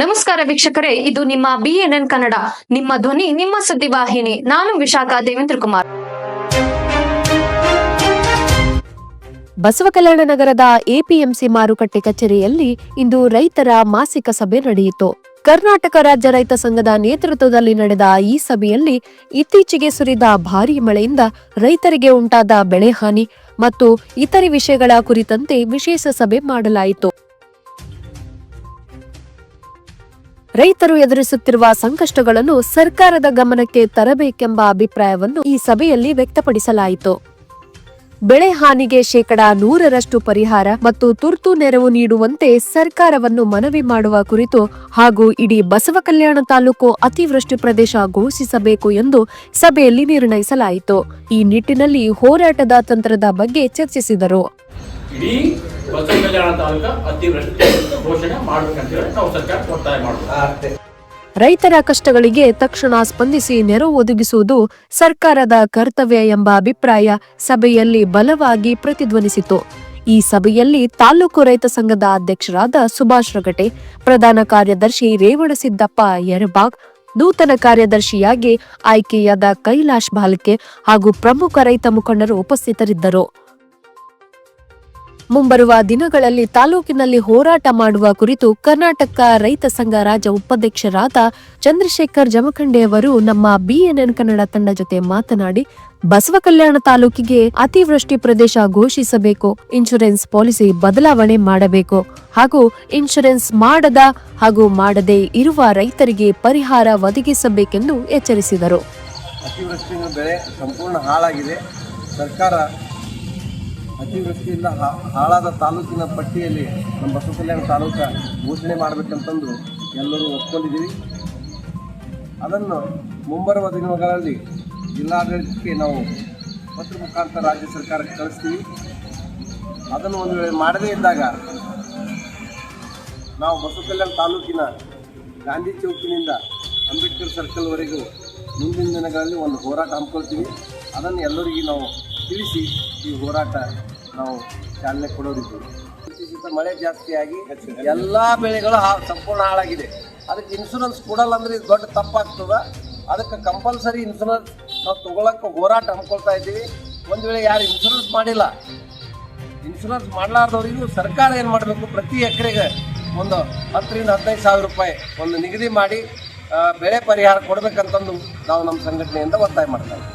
ನಮಸ್ಕಾರ ವೀಕ್ಷಕರೇ, ಇದು ನಿಮ್ಮ ಬಿಎನ್ಎನ್ ಕನ್ನಡ, ನಿಮ್ಮ ಧ್ವನಿ, ನಿಮ್ಮ ಸುದ್ದಿವಾಹಿನಿ ನಾನು ವಿಶಾಖ ದೇವೇಂದ್ರ ಕುಮಾರ್. ಬಸವ ಕಲ್ಯಾಣ ನಗರದ ಎಪಿಎಂಸಿ ಮಾರುಕಟ್ಟೆ ಕಚೇರಿಯಲ್ಲಿ ಇಂದು ರೈತರ ಮಾಸಿಕ ಸಭೆ ನಡೆಯಿತು. ಕರ್ನಾಟಕ ರಾಜ್ಯ ರೈತ ಸಂಘದ ನೇತೃತ್ವದಲ್ಲಿ ನಡೆದ ಈ ಸಭೆಯಲ್ಲಿ ಇತ್ತೀಚೆಗೆ ಸುರಿದ ಭಾರೀ ಮಳೆಯಿಂದ ರೈತರಿಗೆ ಉಂಟಾದ ಬೆಳೆ ಹಾನಿ ಮತ್ತು ಇತರೆ ವಿಷಯಗಳ ಕುರಿತಂತೆ ವಿಶೇಷ ಸಭೆ ಮಾಡಲಾಯಿತು. ರೈತರು ಎದುರಿಸುತ್ತಿರುವ ಸಂಕಷ್ಟಗಳನ್ನು ಸರ್ಕಾರದ ಗಮನಕ್ಕೆ ತರಬೇಕೆಂಬ ಅಭಿಪ್ರಾಯವನ್ನು ಈ ಸಭೆಯಲ್ಲಿ ವ್ಯಕ್ತಪಡಿಸಲಾಯಿತು. ಬೆಳೆ ಹಾನಿಗೆ ಶೇಕಡ ನೂರರಷ್ಟು ಪರಿಹಾರ ಮತ್ತು ತುರ್ತು ನೆರವು ನೀಡುವಂತೆ ಸರ್ಕಾರವನ್ನು ಮನವಿ ಮಾಡುವ ಕುರಿತು ಹಾಗೂ ಇಡೀ ಬಸವ ಕಲ್ಯಾಣ ತಾಲೂಕು ಅತಿವೃಷ್ಟಿ ಪ್ರದೇಶ ಘೋಷಿಸಬೇಕು ಎಂದು ಸಭೆಯಲ್ಲಿ ನಿರ್ಣಯಿಸಲಾಯಿತು. ಈ ನಿಟ್ಟಿನಲ್ಲಿ ಹೋರಾಟದ ತಂತ್ರದ ಬಗ್ಗೆ ಚರ್ಚಿಸಿದರು. ಇಡೀ ಬಸವ ಕಲ್ಯಾಣ ತಾಲೂಕ ಅತಿವೃಷ್ಟಿ ಘೋಷಣೆ ಮಾಡ್ಬೇಕಂತೇಳಿ ನಾವು ಸರ್ಕಾರ ಒತ್ತಾಯ ಮಾಡ್ಬೋದು ರೈತರ ಕಷ್ಟಗಳಿಗೆ ತಕ್ಷಣ ಸ್ಪಂದಿಸಿ ನೆರವು ಒದಗಿಸುವುದು ಸರ್ಕಾರದ ಕರ್ತವ್ಯ ಎಂಬ ಅಭಿಪ್ರಾಯ ಸಭೆಯಲ್ಲಿ ಬಲವಾಗಿ ಪ್ರತಿಧ್ವನಿಸಿತು. ಈ ಸಭೆಯಲ್ಲಿ ತಾಲೂಕು ರೈತ ಸಂಘದ ಅಧ್ಯಕ್ಷರಾದ ಸುಭಾಷ್ ರಗಟೆ ಪ್ರಧಾನ ಕಾರ್ಯದರ್ಶಿ ರೇವಣಸಿದ್ದಪ್ಪ ಯರಬಾಗ್ ನೂತನ ಕಾರ್ಯದರ್ಶಿಯಾಗಿ ಆಯ್ಕೆಯಾದ ಕೈಲಾಶ್ ಬಾಲ್ಕೆ ಹಾಗೂ ಪ್ರಮುಖ ರೈತ ಮುಖಂಡರು ಉಪಸ್ಥಿತರಿದ್ದರು. ಮುಂಬರುವ ದಿನಗಳಲ್ಲಿ ತಾಲೂಕಿನಲ್ಲಿ ಹೋರಾಟ ಮಾಡುವ ಕುರಿತು ಕರ್ನಾಟಕ ರೈತ ಸಂಘ ರಾಜ್ಯ ಉಪಾಧ್ಯಕ್ಷರಾದ ಚಂದ್ರಶೇಖರ್ ಜಮಖಂಡೆ ಅವರು ನಮ್ಮ ಬಿಎನ್ಎನ್ ಕನ್ನಡ ತಂಡ ಜೊತೆ ಮಾತನಾಡಿ, ಬಸವ ಕಲ್ಯಾಣ ತಾಲೂಕಿಗೆ ಅತಿವೃಷ್ಟಿ ಪ್ರದೇಶ ಘೋಷಿಸಬೇಕು, ಇನ್ಶೂರೆನ್ಸ್ ಪಾಲಿಸಿ ಬದಲಾವಣೆ ಮಾಡಬೇಕು ಹಾಗೂ ಇನ್ಶೂರೆನ್ಸ್ ಮಾಡದ ಹಾಗೂ ಮಾಡದೇ ಇರುವ ರೈತರಿಗೆ ಪರಿಹಾರ ಒದಗಿಸಬೇಕೆಂದು ಎಚ್ಚರಿಸಿದರು. ಅತಿವೃಷ್ಟಿಯಿಂದ ಬೆಳೆ ಸಂಪೂರ್ಣ ಹಾಳಾಗಿದೆ. ಸರ್ಕಾರ ಅತಿವೃಷ್ಟಿಯಿಂದ ಹಾಳಾದ ತಾಲೂಕಿನ ಪಟ್ಟಿಯಲ್ಲಿ ನಮ್ಮ ಬಸವ ಕಲ್ಯಾಣ ತಾಲೂಕ ಘೋಷಣೆ ಮಾಡಬೇಕಂತಂದು ಎಲ್ಲರೂ ಒಪ್ಕೊಂಡಿದ್ದೀವಿ. ಅದನ್ನು ಮುಂಬರುವ ದಿನಗಳಲ್ಲಿ ಜಿಲ್ಲಾಡಳಿತಕ್ಕೆ ನಾವು ಪತ್ರ ಮುಖಾಂತರ ರಾಜ್ಯ ಸರ್ಕಾರಕ್ಕೆ ಕಳಿಸ್ತೀವಿ. ಅದನ್ನು ಒಂದು ವೇಳೆ ಮಾಡದೇ ಇದ್ದಾಗ ನಾವು ಬಸವ ಕಲ್ಯಾಣ ತಾಲೂಕಿನ ಗಾಂಧಿ ಚೌಕಿನಿಂದ ಅಂಬೇಡ್ಕರ್ ಸರ್ಕಲ್ವರೆಗೂ ಮುಂದಿನ ದಿನಗಳಲ್ಲಿ ಒಂದು ಹೋರಾಟ ಹಮ್ಮಿಕೊಳ್ತೀವಿ. ಅದನ್ನು ಎಲ್ಲರಿಗೂ ನಾವು ತಿಳಿಸಿ ಈ ಹೋರಾಟ ನಾವು ಚಾಲನೆ ಕೊಡೋದಿದ್ದೀವಿ. ಪ್ರತಿಷ್ಠಿತ ಮಳೆ ಜಾಸ್ತಿಯಾಗಿ ಎಲ್ಲ ಬೆಳೆಗಳು ಸಂಪೂರ್ಣ ಹಾಳಾಗಿದೆ. ಅದಕ್ಕೆ ಇನ್ಶೂರೆನ್ಸ್ ಕೊಡಲ್ಲ ಅಂದ್ರೆ ಇದು ದೊಡ್ಡ ತಪ್ಪಾಗ್ತದ. ಅದಕ್ಕೆ ಕಂಪಲ್ಸರಿ ಇನ್ಶೂರೆನ್ಸ್ ನಾವು ತಗೊಳಕ್ಕೆ ಹೋರಾಟ ಹಮ್ಮಿಕೊಳ್ತಾ ಇದ್ದೀವಿ. ಒಂದು ವೇಳೆ ಯಾರು ಇನ್ಶೂರೆನ್ಸ್ ಮಾಡಿಲ್ಲ ಇನ್ಶೂರೆನ್ಸ್ ಮಾಡಲಾರ್ದವರಿಗೂ ಸರ್ಕಾರ ಏನು ಮಾಡಬೇಕು? ಪ್ರತಿ ಎಕರೆಗೆ ಒಂದು ಹತ್ತರಿಂದ ಹದಿನೈದು ಸಾವಿರ ರೂಪಾಯಿ ಒಂದು ನಿಗದಿ ಮಾಡಿ ಬೆಳೆ ಪರಿಹಾರ ಕೊಡಬೇಕಂತಂದು ನಾವು ನಮ್ಮ ಸಂಘಟನೆಯಿಂದ ಒತ್ತಾಯ ಮಾಡ್ತಾ ಇದ್ದೀವಿ.